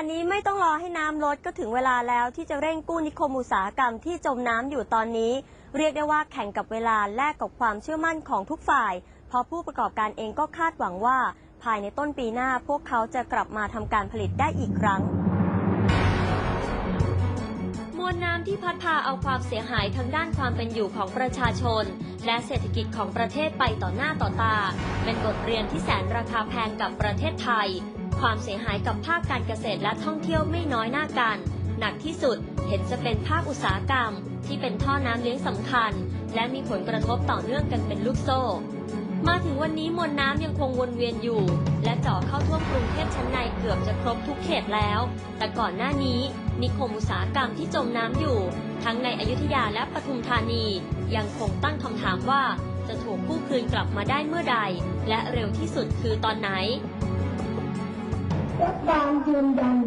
ะนี้ไม่ต้องรอให้น้ำลดก็ถึงเวลาแล้วที่จะเร่งกู้นิคมอุตสาหกรรมที่จมน้ำอยู่ตอนนี้ เรียกได้ว่าแข่งกับเวลาแลกกับความเชื่อมั่นของทุกฝ่าย เพราะผู้ประกอบการเองก็คาดหวังว่า ภายในต้นปีหน้าพวกเขาจะกลับมาทำการผลิตได้อีกครั้ง มวลน้ำที่พัดพาเอาความเสียหายทางด้านความเป็นอยู่ของประชาชน และเศรษฐกิจของประเทศไปต่อหน้าต่อตา เป็นบทเรียนที่แสนราคาแพงกับประเทศไทย ความเสียหายกับภาคการเกษตรและท่องเที่ยวไม่น้อยหน้ากัน หนักที่สุดเห็นจะเป็นภาคอุตสาหกรรม ที่เป็นท่อน้ำเลี้ยงสำคัญ และมีผลกระทบต่อเนื่องกันเป็นลูกโซ่ มาถึงวันนี้มวลน้ำยังคงวนเวียนอยู่ และเจ่อเข้าท่วมกรุงเทพชั้นในเกือบจะครบทุกเขตแล้ว แต่ก่อนหน้านี้ นิคมอุตสาหกรรมที่จมน้ำอยู่ ทั้งในอยุธยาและปทุมธานี ยังคงตั้งคำถามว่าจะถูกกู้คืนกลับมาได้เมื่อใด และเร็วที่สุดคือตอนไหน รัฐบาลยืนยัน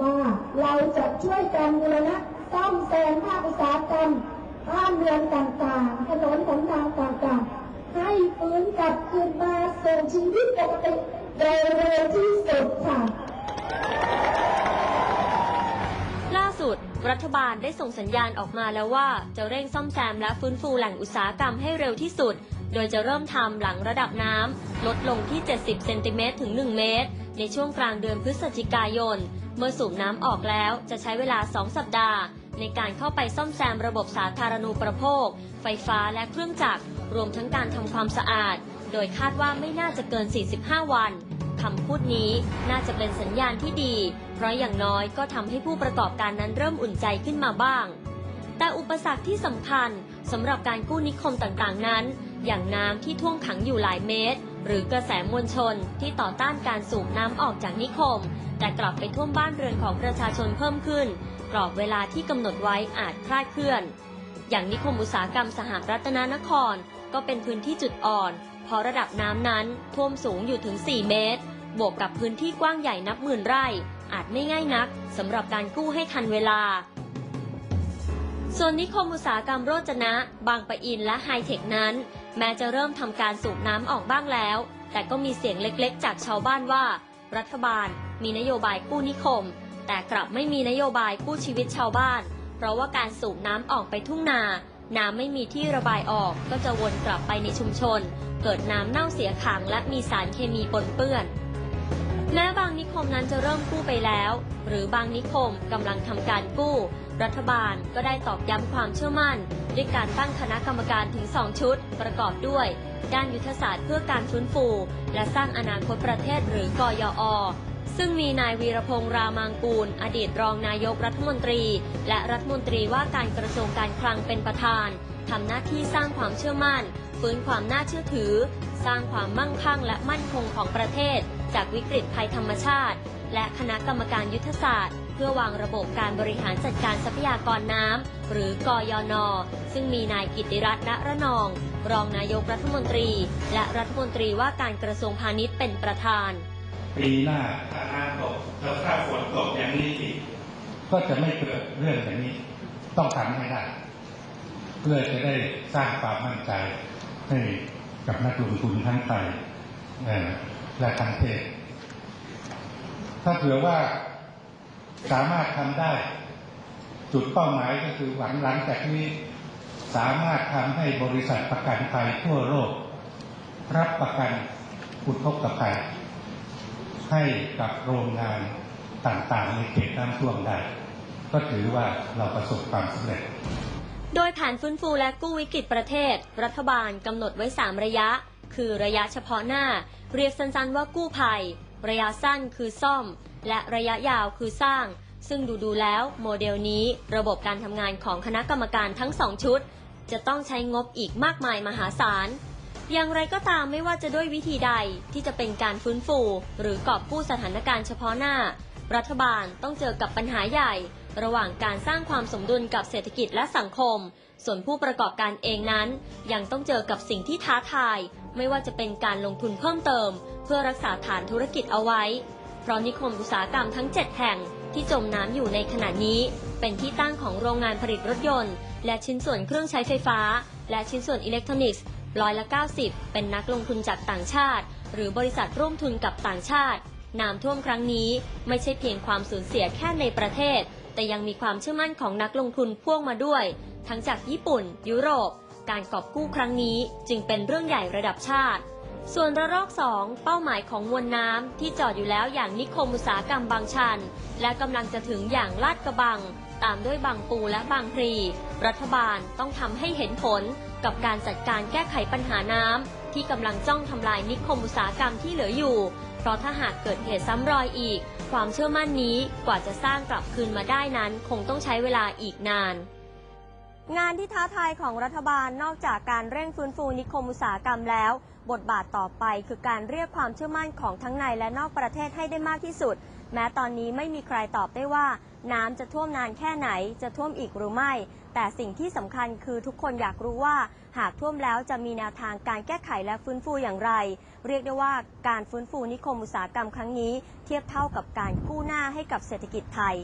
ว่าเราจะช่วยกันบูรณะซ่อมแซมภาคอุตสาหกรรมบ้านเรือนต่างๆ ถนนหนทางต่างๆ ให้ฟื้นกลับคืนมาสู่ชีวิตปกติโดยเร็วที่สุดค่ะล่าสุด รัฐบาลได้ส่งสัญญาณออกมาแล้วว่า จะเร่งซ่อมแซมและฟื้นฟูแหล่งอุตสาหกรรมให้เร็วที่สุด โดยจะเริ่มทำหลังระดับน้ำลดลงที่ 70 เซนติเมตรถึง 1 เมตร ในช่วงกลางเดือนพฤศจิกายน เมื่อสูบน้ำออกแล้วจะใช้เวลา 2 สัปดาห์ ในการเข้าไปซ่อมแซมระบบสาธารณูปโภค ไฟฟ้าและเครื่องจักร รวมทั้งการทำความสะอาด โดยคาดว่าไม่น่าจะเกิน 45 วันคำพูดนี้น่าจะเป็นสัญญาณที่ดี เพราะอย่างน้อยก็ทำให้ผู้ประกอบการนั้นเริ่มอุ่นใจขึ้นมาบ้าง แต่อุปสรรคที่สำคัญสำหรับการกู้นิคมต่างๆนั้น อย่างน้ำที่ท่วมขังอยู่หลายเมตร หรือกระแสมวลชนที่ต่อต้านการสูบน้ำออกจากนิคม แต่กลับไปท่วมบ้านเรือนของประชาชนเพิ่มขึ้น กรอบเวลาที่กำหนดไว้อาจคลาดเคลื่อน อย่างนิคมอุตสาหกรรมสหรัฐนานคร ก็เป็นพื้นที่จุดอ่อน เพราะระดับน้ำนั้นท่วมสูงอยู่ถึง 4 เมตร บวกกับพื้นที่กว้างใหญ่นับหมื่นไร่ อาจไม่ง่ายนักสำหรับการกู้ให้ทันเวลา ส่วนนิคมอุตสาหกรรมโรจนะ บางปะอินและไฮเทคนั้น แม้จะเริ่มทำการสูบน้ำออกบ้างแล้ว แต่ก็มีเสียงเล็กๆ จากชาวบ้านว่า รัฐบาล มีนโยบายกู้นิคม แต่กลับไม่มีนโยบายกู้ชีวิตชาวบ้าน เพราะว่าการสูบน้ำออกไปทุ่งนา น้ำไม่มีที่ระบายออก ก็จะวนกลับไปในชุมชน เกิดน้ำเน่าเสียขังและมีสารเคมีปนเปื้อนแม้บางนิคมนั้นจะเริ่มกู้ไปแล้ว หรือบางนิคมกำลังทำการกู้ รัฐบาลก็ได้ตอกย้ำความเชื่อมั่น ด้วยการตั้งคณะกรรมการถึง 2 ชุด ประกอบด้วย ด้านยุทธศาสตร์เพื่อการฟื้นฟู และสร้างอนาคตประเทศหรือกยอซึ่งมีนายวีรพงษ์รามังกูล อดีตรองนายกรัฐมนตรี และรัฐมนตรีว่าการกระทรวงการคลังเป็นประธานทำหน้าที่สร้างความเชื่อมั่น ฟื้นความน่าเชื่อถือ สร้างความมั่งคั่งและมั่นคงของประเทศ จากวิกฤตภัยธรรมชาติ และคณะกรรมการยุทธศาสตร์ เพื่อวางระบบการบริหารจัดการทรัพยากรน้ำ หรือกยน ซึ่งมีนายกิติรัตน์ณระนอง รองนายกรัฐมนตรี และรัฐมนตรีว่าการกระทรวงพาณิชย์เป็นประธาน ปีหน้าถ้าน้ำตกแล้วถ้าฝนตกอย่างนี้อีกก็จะไม่เกิดเรื่องอย่างนี้ ต้องทำให้ได้ เพื่อจะได้สร้างความมั่นใจให้กับนักลงทุนทั้งไทยและทั้งประเทศถ้าเผื่อว่า สามารถทำได้ จุดเป้าหมายก็คือหวังหลังจากนี้สามารถทำให้บริษัทประกันภัยทั่วโลก รับประกันอุทกภัยให้กับโรงงานต่างๆในเขตน้ำท่วมได้ ก็ถือว่าเราประสบความสำเร็จ โดยแผนฟื้นฟูและกู้วิกฤตประเทศ รัฐบาลกำหนดไว้ 3 ระยะ คือระยะเฉพาะหน้า เรียกสั้นๆว่ากู้ภัย ระยะสั้นคือซ่อม และระยะยาวคือสร้าง ซึ่งดูดูๆแล้วโมเดลนี้ระบบการทำงานของคณะกรรมการทั้ง2ชุด จะต้องใช้งบอีกมากมายมหาศาล อย่างไรก็ตามไม่ว่าจะด้วยวิธีใดที่จะเป็นการฟื้นฟู หรือกอบกู้สถานการณ์เฉพาะหน้า รัฐบาลต้องเจอกับปัญหาใหญ่ ระหว่างการสร้างความสมดุลกับเศรษฐกิจและสังคม ส่วนผู้ประกอบการเองนั้น ยังต้องเจอกับสิ่งที่ท้าทาย ไม่ว่าจะเป็นการลงทุนเพิ่มเติม เพื่อรักษาฐานธุรกิจเอาไว้ เพราะนิคมอุตสาหกรรมทั้ง 7 แห่งที่จมน้ำอยู่ในขณะนี้ เป็นที่ตั้งของโรงงานผลิตรถยนต์ และชิ้นส่วนเครื่องใช้ไฟฟ้า และชิ้นส่วนอิเล็กทรอนิกส์ร้อยละ 90 เป็นนักลงทุนจากต่างชาติ หรือบริษัทร่วมทุนกับต่างชาติน้ำท่วมครั้งนี้ไม่ใช่เพียงความสูญเสียแค่ในประเทศ แต่ยังมีความเชื่อมั่นของนักลงทุนพ่วงมาด้วย ทั้งจากญี่ปุ่น ยุโรป การกอบกู้ครั้งนี้จึงเป็นเรื่องใหญ่ระดับชาติ ส่วนระลอก 2 เป้าหมายของมวลน้ำที่จอดอยู่แล้วอย่างนิคมอุตสาหกรรมบางชัน และกำลังจะถึงอย่างลาดกระบัง ตามด้วยบางปูและบางพลีรัฐบาลต้องทำให้เห็นผลกับการจัดการแก้ไขปัญหาน้ำที่กำลังจ้องทำลายนิคมอุตสาหกรรมที่เหลืออยู่ เพราะถ้าหากเกิดเหตุซ้ำรอยอีก ความเชื่อมั่นนี้กว่าจะสร้างกลับคืนมาได้นั้น คงต้องใช้เวลาอีกนานงานที่ท้าทายของรัฐบาลนอกจากการเร่งฟื้นฟูนิคมอุตสาหกรรมแล้ว บทบาทต่อไปคือการเรียกความเชื่อมั่นของทั้งในและนอกประเทศให้ได้มากที่สุด แม้ตอนนี้ไม่มีใครตอบได้ว่า น้ำจะท่วมนานแค่ไหน จะท่วมอีกหรือไม่ แต่สิ่งที่สำคัญคือทุกคนอยากรู้ว่า หากท่วมแล้วจะมีแนวทางการแก้ไขและฟื้นฟูอย่างไร เรียกได้ว่าการฟื้นฟูนิคมอุตสาหกรรมครั้งนี้ เทียบเท่ากับการกู้หน้าให้กับเศรษฐกิจไทย